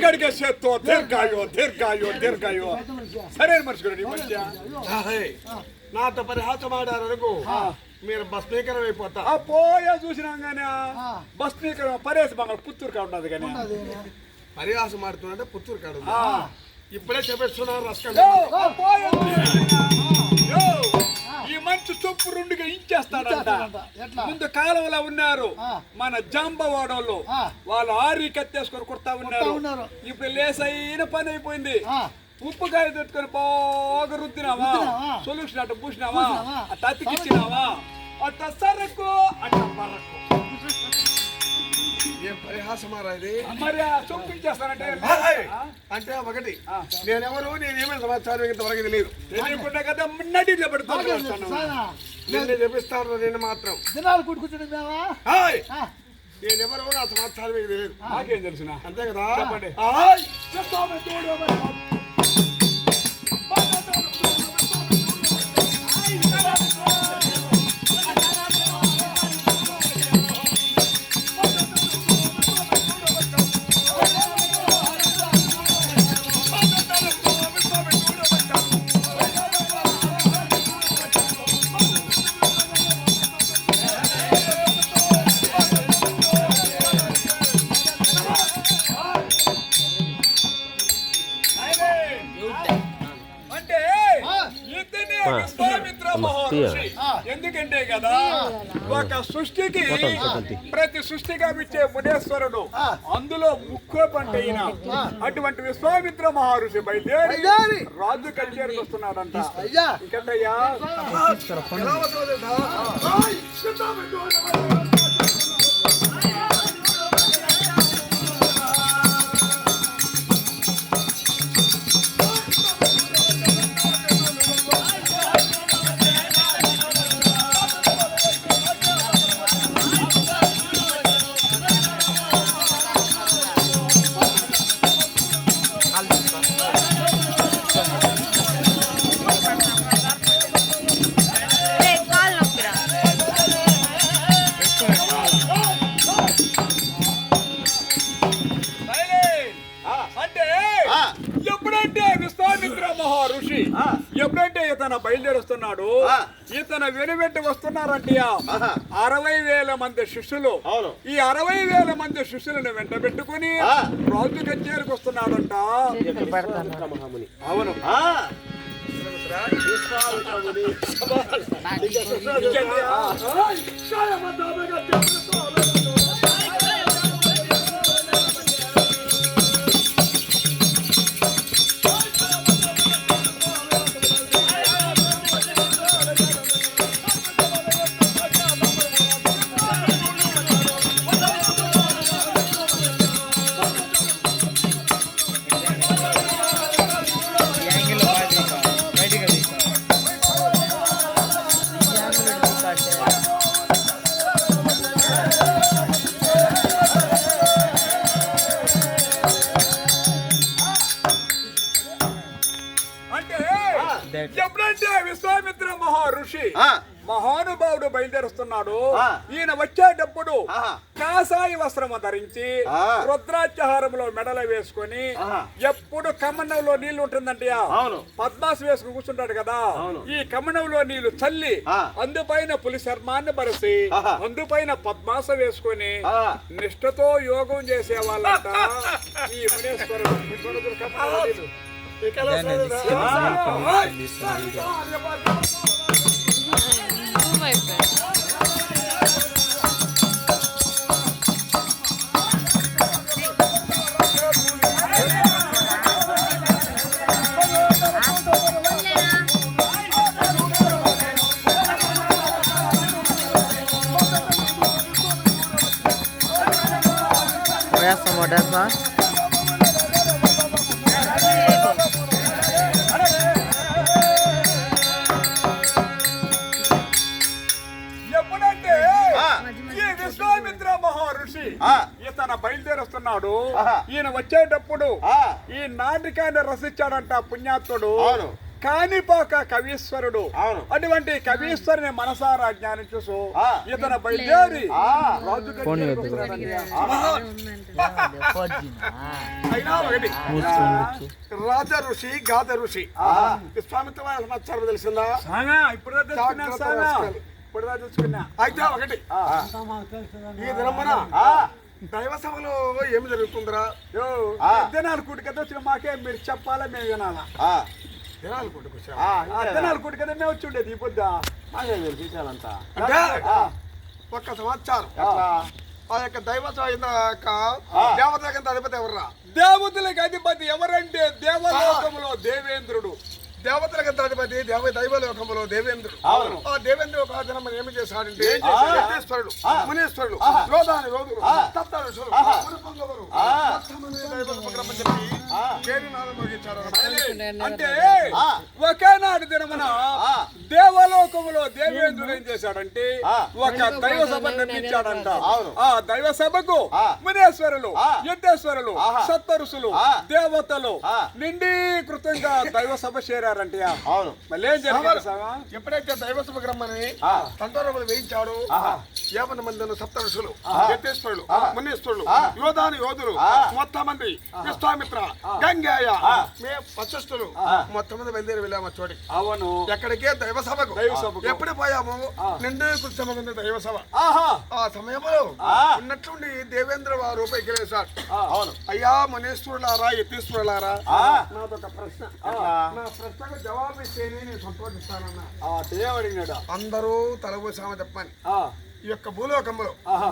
కడిగే చేత్తో దీర్ఘాయో దీర్ఘాయో దీర్ఘాయో పెద్ద మనిషి. సరైన మనిషి కూడా ఈ మనిషి అయ్యో. హాయ్. నాతో పరిహాసం ఆడారు అనుకో మీరు భస్మీకరం అయిపోతా ఆ పోయా చూసినాం కానీ ఆ. బస్ నీకు పరేసి బంగాళ పుత్తూరు కా ఉండదు కానీ. పరిహాసం ఆడుతున్నట్టే పుత్తూరు కాడు. ఇప్పుడే చెప్పేస్తున్నారు రస్కం యో, ఆ పోయా యో, ఈ మంచి చొప్పు రెండుగా ఇచ్చేస్తాడంట. ఎట్లా? ముందు కాలంలో ఉన్నారు. మన జాంబవాడోళ్ళు. వాళ్ళు ఆరి కత్తేసుకొని కుడతా ఉన్నారు. ఇప్పుడు లేసైన పని అయిపోయింది. ఉప్పుకాయ తెచ్చుకొని బాగా రుద్దినావా? సొల్యూషన్ అట్ట పూసినావా పూసినావా? అట్ట అతికిచ్చినావా అట్ట సరకు అట్ట పరకు ఏం పరిహాసం ఆరా ఇది మరి. ఆ? అంటే ఒకటి. నేనెవరు నేనేమైనా సమాచారం ఇంతవరకు తెలియదు తెలియకుండా కదా. సానా. నిన్ను చెప్పిస్తాను నేను మాత్రం దినాలు. ఆ. నేనెవరు నా సమాచారం తెలియదు నాకేం తెలుసునా అంతే కదా చెప్పండి. ఎందుకంటే కదా ఒక సృష్టికి ప్రతి సృష్టిగా ఇచ్చే మునేశ్వరుడు. అందులో ముఖ్య పంట అటువంటి విశ్వామిత్ర మహర్షి బయలుదేరి. రాజు కచేరికి వస్తున్నాడంట. అయ్యా. ఇంకంటయ్యా? వస్తున్నారంటే అరవై వేల మంది శిష్యులు. అవును. ఈ అరవై వేల మంది శిష్యులను వెంట పెట్టుకుని రాజు కచేరికి వస్తున్నాడంట. అవును. ఆ. ఈయన వచ్చేటప్పుడు. కాసాయి వస్త్రము ధరించి ఆ. రుద్రాచహారంలో మెడలు వేసుకొని. ఎప్పుడు కమ్మనంలో నీళ్ళు ఉంటుందంటే అవును. పద్మాసు వేసుకుని కూర్చుంటాడు కదా అవును. ఈ కమ్మనంలో నీళ్ళు చల్లి. అందుపైన పులి చర్మాన్ని పరిసి ఆహా. అందుపైన పద్మాస వేసుకొని. నిష్ఠతో యోగం చేసే వాళ్ళంట ఈ మునేశ్వరుడు మునేశ్వరుడు కమ్మనంలో నీళ్ళు. ఆ. ఇతను బయలుదేరుస్తున్నాడు ఆహా. ఈయన వచ్చేటప్పుడు ఆ. ఈ నాటికాన్ని రసించాడంట పుణ్యాత్ముడు అవును. కాణిపాక కవీశ్వరుడు. అవును. అటువంటి కవీశ్వరుని మనసారా జ్ఞానం చూసు. ఇతను బయలుదేరి ఆ. రాజు దగ్గరికి వస్తున్నాడండి. అయినా ఒకటి. రాజ ఋషి గాథ ఋషి. విశ్వామిత్ర సమాచారం తెలిసిందా? సానా, ఇప్పుడుదా తెలుసుకున్నా అయితే ఒకటి. ఈ దినమ్మన దైవ సభలో ఏమి జరుగుతుందిరా? యో, దినాలు కూటి కదా వచ్చిన మాకే మీరు చెప్పాలా మేము వినాలా? కదా మేము వచ్చి ఉండేది ఈ పొద్దు అంటే ఒక్క సంవత్సరం. ఆ. యొక్క దైవ సభ యొక్క దేవత యొక్క అధిపతి ఎవర్రా? దేవతలకు అధిపతి ఎవరంటే దేవలోకములో దేవేంద్రుడు. దేవతలకు అధిపతి? దేవ దైవలోకంలో దేవేంద్రుడు. ఆ దేవేంద్రుడు ఒక దినం ఏమి చేశాడంటే మునీశ్వరుడు మునిపొంగవులు, మొత్తమంది అంటే ఒకేనాడు దినమున దేవలోకములో దేవేంద్రుడు ఏం చేశాడంటే ఒక దైవ సభ నిర్మించాడంట. ఆ దైవ సభకు మునేశ్వరులు యుద్ధేశ్వరులు సప్తరుషులు దేవతలు నిండీకృతంగా దైవ సభ చేరారంట అవును. మళ్ళీ ఏం జరిగింది సభ? ఎప్పుడైతే దైవ ఉపక్రమని తండ్రులు వేయించాడు యాభై మంది సప్తఋషులు యతీశ్వరులు మునీశ్వరులు యోధాని యోధులు మొత్తం మంది విశ్వామిత్ర గంగాయ మే వశిష్ఠులు మొత్తం మంది బయలుదేరి వెళ్ళాము చోటి అవును. ఎక్కడికే దైవ సభకు దైవ సభకు. ఎప్పుడు పోయాము? నిండు కృష్ణమంది దైవ సభ ఆహా. ఆ సమయంలో ఉన్నట్లుండి దేవేంద్ర వారు పైకి లేచారు అవును. అయ్యా మునీశ్వరులారా యతీశ్వరులారా. నాదొక ప్రశ్న. నా ప్రశ్నకు జవాబు ఇస్తేనే నేను సంతోషిస్తానన్నా. ఆ దేవడినాడు అందరూ తలబోసామ చెప్పని ఆ. ఈ యొక్క భూలోకంలో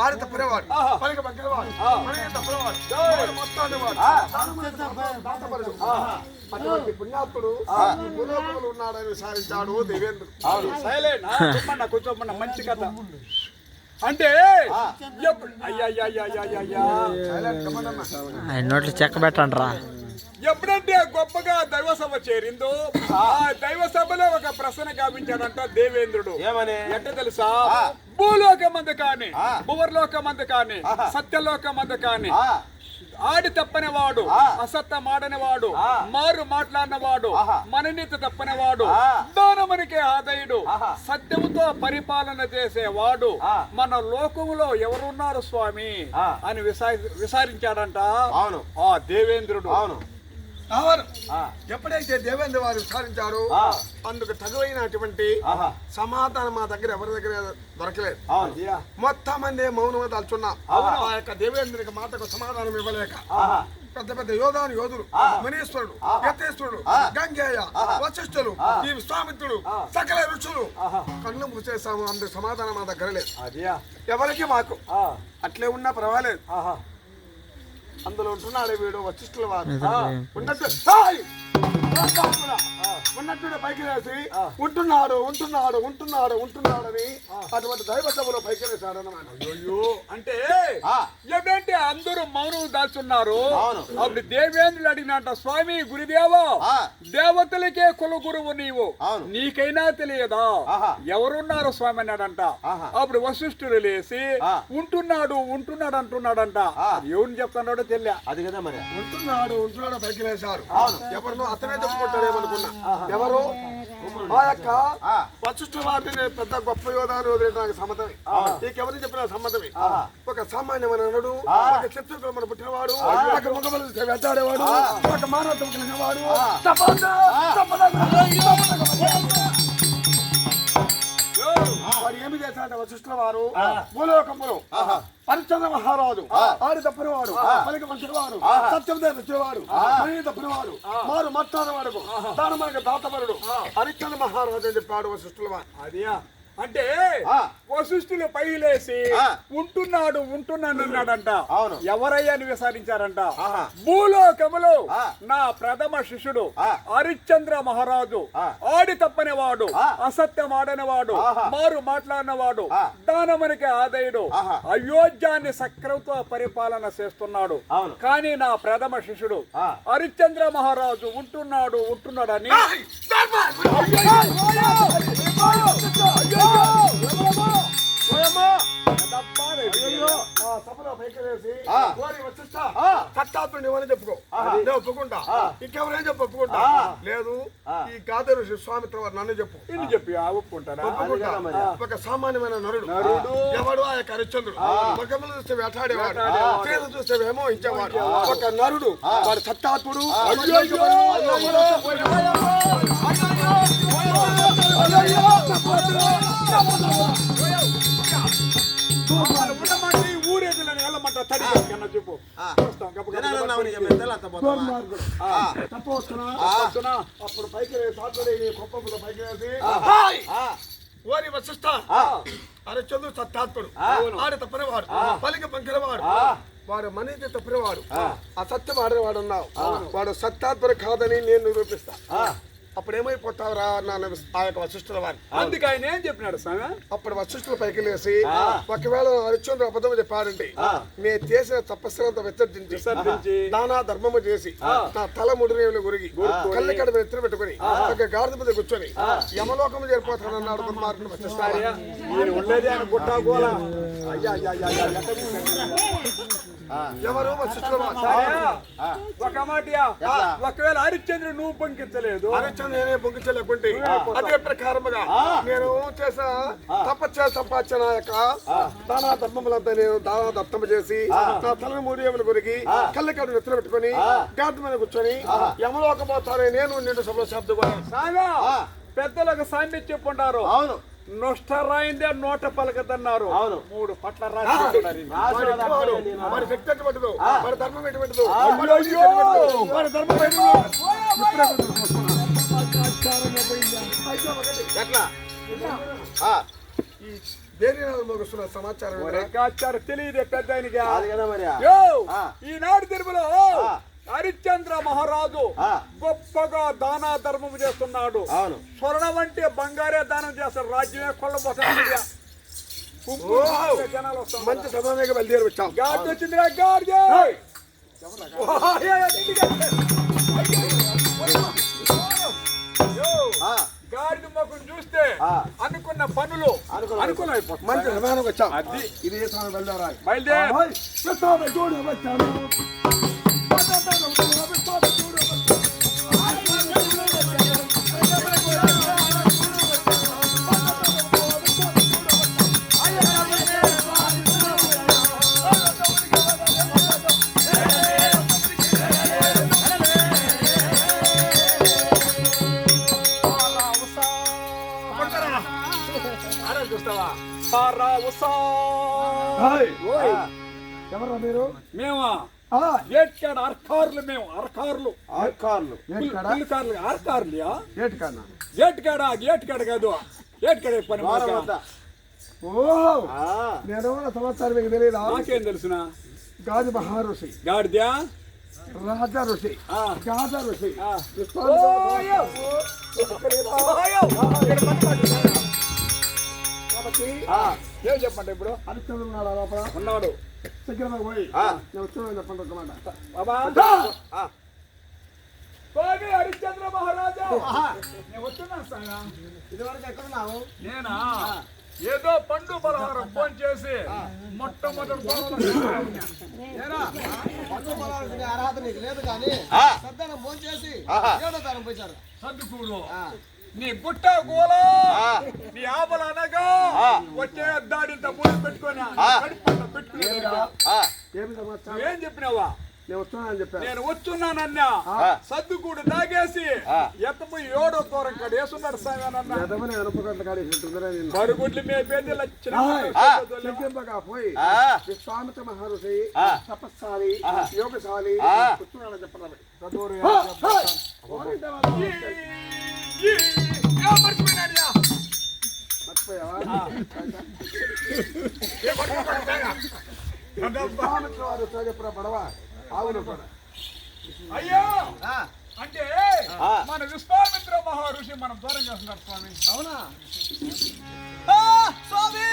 ఆడి తప్పినవాడు పలిక పక్కినవాడు మనకి తప్పినవాడు వాడు మొత్తాన్ని వాడు దాతపరుడు. అటువంటి పుణ్యాత్ముడు భూలోకంలో ఉన్నాడని విచారించాడు దేవేంద్రుడు. అవును. సైలెంట్. చెప్పండి కూర్చోమన్న మంచి కథ. అంటే నోట్లు చెక్క పెట్టండి రా ఎప్పుడంటే గొప్పగా దైవ సభ చేరిందో ఆ. దైవ సభలో ఒక ప్రశ్న గావించాడంట దేవేంద్రుడు. ఏమని? ఎట్ట తెలుసా? భూలోకమందు కాని భువర్లోకమందు కాని సత్యలోకమందు కాని ఆడి తప్పనివాడు అసత్త మాడనివాడు మారు మాట్లాడినవాడు మననీతి తప్పనివాడు దానమునికి ఆదయుడు సత్యముతో పరిపాలన చేసేవాడు మన లోకములో ఎవరున్నారు స్వామి? అని విసా- విచారించాడంట అవును. ఆ దేవేంద్రుడు. అవును. ఎప్పుడైతే దేవేంద్ర వారు విచారించారు అందుకు తగువైనటువంటి సమాధానం మా దగ్గర ఎవరి దగ్గర దొరకలేదు. మొత్తం మంది మౌనంగా తలుచున్నా ఆ యొక్క దేవేంద్రునికి మాటకు సమాధానం ఇవ్వలేక పెద్ద పెద్ద యోధాను యోధులు మునీశ్వరుడు యతేశ్వరుడు గంగేయ వశిష్ఠులు ఈ విశ్వామిత్రుడు సకల ఋషులు. కళ్ళు మూసేసాము అందుకు సమాధానం మా దగ్గర లేదు. అదియా. ఎవరికి మాకు. అట్లే ఉన్నా పర్వాలేదు. ఆహా. అందులో ఉంటున్నాడు వీడు వశిష్ఠుల వారు ఉన్నట్టు. ఉన్నట్టు పైకి వేసి ఉంటున్నాడు ఉంటున్నాడు ఉంటున్నాడు ఉంటున్నాడని అటువంటి దైవ సభలో పైకి వేశాడు అన్నమాట. అయ్యో అంటే ఎప్పుడంటే అందరూ మౌనం దాచున్నారు. అప్పుడు దేవేంద్రుడు అడిగినట్ట స్వామి గురుదేవా దేవతలకే కుల గురువు నీవు నీకైనా తెలియదా? ఎవరున్నారు స్వామి? అన్నాడంట. అప్పుడు వశిష్ఠుడు లేసి ఉంటున్నాడు ఉంటున్నాడు అంటున్నాడంట. ఎవరిని చెప్తున్నాడో తెలియ? అది కదా మరి. ఉంటున్నాడు ఉంటున్నాడు పైకి వేశారు ఎవరినో అతనే చెప్పుకుంటాడేమనుకున్నా. ఎవరు? ఆ. యొక్క వశిష్ఠ వారిని పెద్ద గొప్ప యోధాను వదిలేయడానికి సమ్మతమే. నీకెవరు చెప్పిన సమ్మతమే. ఒక సామాన్యమైన నడు ఒక శత్రువులు మన పుట్టినవాడు ఒక ముఖబలు వెంటాడేవాడు ఒక మానవత్వం కలిగిన వాడు. తప్పకుండా, తప్పకుండా, తప్పకుండా. వాడు ఏమి చేశాడంటే వశిష్ఠుల వారు భూలోకంలో పరిచంద్ర మహారాజు. ఆడి తప్పినవాడు పలిక మంచివాడు సత్యం తెచ్చినవాడు. మనీ తప్పినవాడు మారు మాట్లాడేవాడు దాని మనకు దాతవరుడు. హరిచంద్ర మహారాజు అని చెప్పాడు వారు అదియా. అంటే వశిష్ఠులు పైలేసి ఉంటున్నాడు ఉంటున్నాడు అన్నాడంట. ఎవరయ్యా అని విచారించారంట భూలోకములో నా ప్రథమ శిష్యుడు హరిశ్చంద్ర మహారాజు ఆడి తప్పనివాడు అసత్యం ఆడనివాడు మారు మాట్లాడినవాడు దానమునికి ఆదయుడు అయోధ్యాన్ని సక్రమంతో పరిపాలన చేస్తున్నాడు. కానీ నా ప్రథమ శిష్యుడు హరిశ్చంద్ర మహారాజు ఉంటున్నాడు ఉంటున్నాడని ఆ. సభలో చెప్పుకో నేను ఒప్పుకుంటా ఇంకెవరైనా చెప్పు ఒప్పుకుంటా లేదు ఈ గాథ ఋషి స్వామిత్ర వారు నన్ను చెప్పు ఇన్ని చెప్పి ఆ ఒప్పుకుంటారా ఒప్పుకుంటా ఒక సామాన్యమైన నరుడు ఎవడు ఆ యొక్క హరిశ్చంద్రుడు ముఖములు చూస్తే వేటాడేవాడు పేరు చూస్తే వేమో ఇచ్చేవాడు ఒక నరుడు వాడు సత్యాత్ముడు ఉండమంటే ఊరేదులని వెళ్ళమంట తడి కన్నా చెప్పు. అప్పుడు పైకి సాతుడే కుప్పముల పైకి వేసి ఓరి వశిష్ట హరిశ్చంద్రుడు సత్యాత్ముడు ఆడ తప్పనివాడు పలికి పంకినవాడు వాడు మనీతి తప్పినవాడు అసత్యం ఆడేవాడు ఉన్నావు వాడు సత్యాత్ముడు కాదని నేను నిరూపిస్తా అప్పుడు ఏమైపోతావురా నాన్న ఆ యొక్క వశిష్ఠుల వారి అందుకే ఆయన ఏం చెప్పినాడు స్వామి? అప్పుడు వశిష్ఠుల పైకి లేసి ఒకవేళ హరిశ్చంద్రుడు అబద్ధం చెప్పాడంటే నేను చేసిన తపస్సులంతా విసర్జించి దానా ధర్మము చేసి నా తల ముడిరేవులు గురిగి కళ్ళ కడ ఎత్తున పెట్టుకుని ఒక గాడిద మీద కూర్చొని యమలోకము చేరిపోతానన్నాడు దుర్మార్గుడు వశిష్ఠుడు. నేను ఉండేది గోల అయ్యా అయ్యా అయ్యా? ఎవరు? ఒక మాటయా ఒకవేళ హరిశ్చంద్రుడు నువ్వు పంకించలేదు హరిశ్చంద్రుడు నేనే పొంగిచ్చలేకుంటే అదే ప్రకారముగా నేను చేసిన తపస్య సంపాదించిన యొక్క దానా ధర్మములంతా నేను దానా దత్తము చేసి నా తలని మూడేములు గురిగి కళ్ళకడు నెత్తులు పెట్టుకొని గాడి మీద కూర్చొని యమలోక పోతానే నేను నిండు సభలో సాగా పెద్దలకు సామెత చెప్పుంటారు అవును. నొష్ట రాయిందే నోట పలకదన్నారు. అవును. మూడు పట్ల వాడి శక్తి ఎటువంటిదో వాడి ధర్మం ఎటువంటిదో వాడి ధర్మం సమాచారం తెలియదే పెద్ద. ఈనాడు తిరుమల ఆ. హరిశ్చంద్ర మహారాజు. గొప్పగా దానా ధర్మం చేస్తున్నాడు స్వర్ణం అంటే బంగారే దానం చేస్తాడు రాజ్యమే వస్తారు మంచి సమయంగా బయలుదేరి వచ్చాం గాడి వచ్చిందిరా గాడి గాడిద మొక్కను చూస్తే. అనుకున్న పనులు అనుకున్న-. మంచి సమయానికి వచ్చాం అది. ఇది ఏ సమయం? బయలుదేరాలి. బయలుదేరు. మీరు మేమా కాడ అర్కార్లు మేము అర్కార్లు ఏంటి? పిల్లకార్లు అర్కార్లు ఏంటి కాడ? గేట్ కాడ కాదు గేట్ కాడ పని మాకు. వద్ద. ఓ ఆ, నేను ఉన్న సమాచారం మీకు తెలియదా నాకేం తెలుసునా గాది మహారుషి గాడిద్యా రాజా ఋషి ఆ. గాజా ఋషి కాబట్టి ఆ, ఏం చెప్పండి ఇప్పుడు? హరిశ్చంద్రుడు ఉన్నాడు లోపల? ఉన్నాడు. పోయి. ఆ. నేను వచ్చాను చెప్పండి ఒక మాట. బాబా. హరిశ్చంద్ర మహారాజా. నేను వస్తున్నాను ఇదివరకు ఎక్కడున్నావు? నేనా? ఏదో పండు పలహారం ఫోన్ చేసి మొట్టమొదటి పండు అర్హత నీకు లేదు కానీ ఆ, సద్దానం ఫోన్ చేసి. ఏడో దానం సర్దుకూడు నీ గుట్ట గోల. నీ ఆపల అనగా వచ్చే దాడింత మూడు పెట్టుకొని పెట్టుకుని ఆ, ఏమి సమాచారం నువ్వేం చెప్పినావా? నేను వస్తున్నానని చెప్పాను నేను వచ్చున్నానన్నా. సర్దుకూడు తాగేసి ఎత్తపోయి ఏడో దూరం కాడ వేసున్నాడు కాడి బరుగుడ్లు మేపేది పోయి ఆ, విశ్వామిత్ర మహర్షి. తపస్సాలి యోగశాలి ఆ. కూర్చున్నాడని చెప్పండి మర్చిపోయావా పడవ ఆవులు కూడా అయ్యో అంటే మన విశ్వామిత్ర మహర్షి మనం దూరం చేస్తున్నారు స్వామి అవునా స్వామి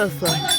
dançando.